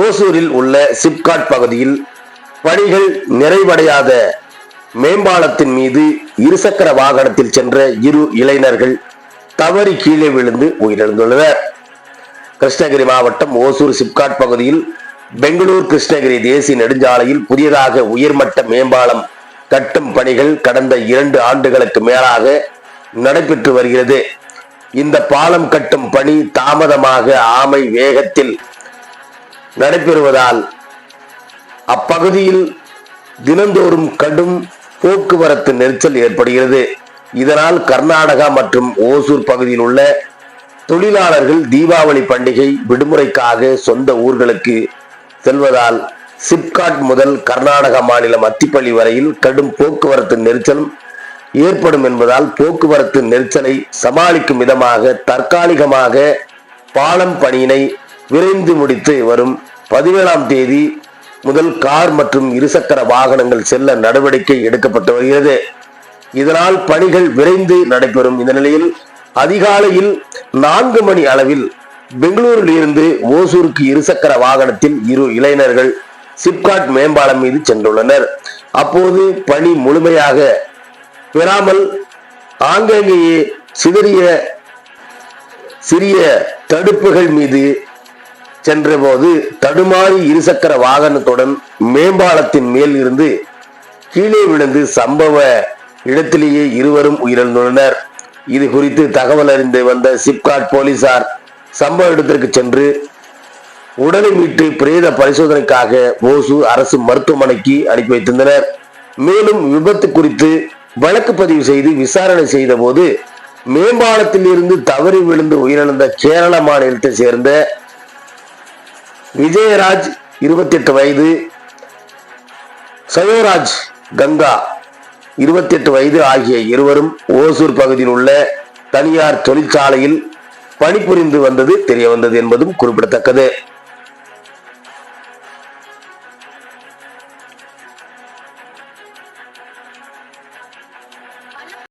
ஓசூரில் உள்ள சிப்காட் பகுதியில் பணிகள் நிறைவடையாத மேம்பாலத்தின் மீது இருசக்கர வாகனத்தில் சென்ற இரு இளைஞர்கள் தவறி கீழே விழுந்து உயிரிழந்துள்ளனர். கிருஷ்ணகிரி மாவட்டம் ஓசூர் சிப்காட் பகுதியில் பெங்களூர் கிருஷ்ணகிரி தேசிய நெடுஞ்சாலையில் புதியதாக உயர்மட்ட மேம்பாலம் கட்டும் பணிகள் கடந்த இரண்டு ஆண்டுகளுக்கு மேலாக நடைபெற்று வருகிறது. இந்த பாலம் கட்டும் பணி தாமதமாக ஆமை வேகத்தில் நடைபெறுவதால் அப்பகுதியில் தினந்தோறும் கடும் போக்குவரத்து நெரிசல் ஏற்படுகிறது. இதனால் கர்நாடகா மற்றும் ஓசூர் பகுதியில் உள்ள தொழிலாளர்கள் தீபாவளி பண்டிகை விடுமுறைக்காக சொந்த ஊர்களுக்கு செல்வதால் சிப்காட் முதல் கர்நாடக மாநிலம் அத்திப்பள்ளி வரையில் கடும் போக்குவரத்து நெரிசல் ஏற்படும் என்பதால் போக்குவரத்து நெரிசலை சமாளிக்கும் விதமாக தற்காலிகமாக பாலம் பணியினை விரைந்து முடித்து வரும் பதினேழாம் தேதி முதல் கார் மற்றும் இருசக்கர வாகனங்கள் செல்ல நடவடிக்கை எடுக்கப்பட்டு வருகிறது. இதனால் பணிகள் விரைந்து நடைபெறும். இந்த நிலையில் அதிகாலையில் நான்கு மணி அளவில் பெங்களூரில் இருந்து ஓசூருக்கு இருசக்கர வாகனத்தில் இரு இளைஞர்கள் சிப்காட் மேம்பாலம் மீது சென்றுள்ளனர். அப்போது பணி முழுமையாக பெறாமல் ஆங்காங்கேயே சிதறிய சிறிய தடுப்புகள் மீது சென்றபோது தடுமாறி இருசக்கர வாகனத்துடன் மேம்பாலத்தின் மேல் இருந்து கீழே விழுந்து சம்பவ இடத்திலேயே இருவரும் உயிரிழந்துள்ளனர். இது குறித்து தகவல் அறிந்து வந்த சிப்காட் போலீசார் சம்பவ இடத்திற்கு சென்று உடலை மீட்டு பிரேத பரிசோதனைக்காக ஓசூர் அரசு மருத்துவமனைக்கு அனுப்பி வைத்திருந்தனர். மேலும் விபத்து குறித்து வழக்கு பதிவு செய்து விசாரணை செய்த போது மேம்பாலத்தில் இருந்து தவறி விழுந்து உயிரிழந்த கேரள மாநிலத்தை சேர்ந்த விஜயராஜ் இருபத்தி எட்டு வயது சயோராஜ் கங்கா இருபத்தி எட்டு வயது ஆகிய இருவரும் ஓசூர் பகுதியில் உள்ள தனியார் தொழிற்சாலையில் பணிபுரிந்து வந்தது தெரிய வந்தது என்பதும் குறிப்பிடத்தக்கது.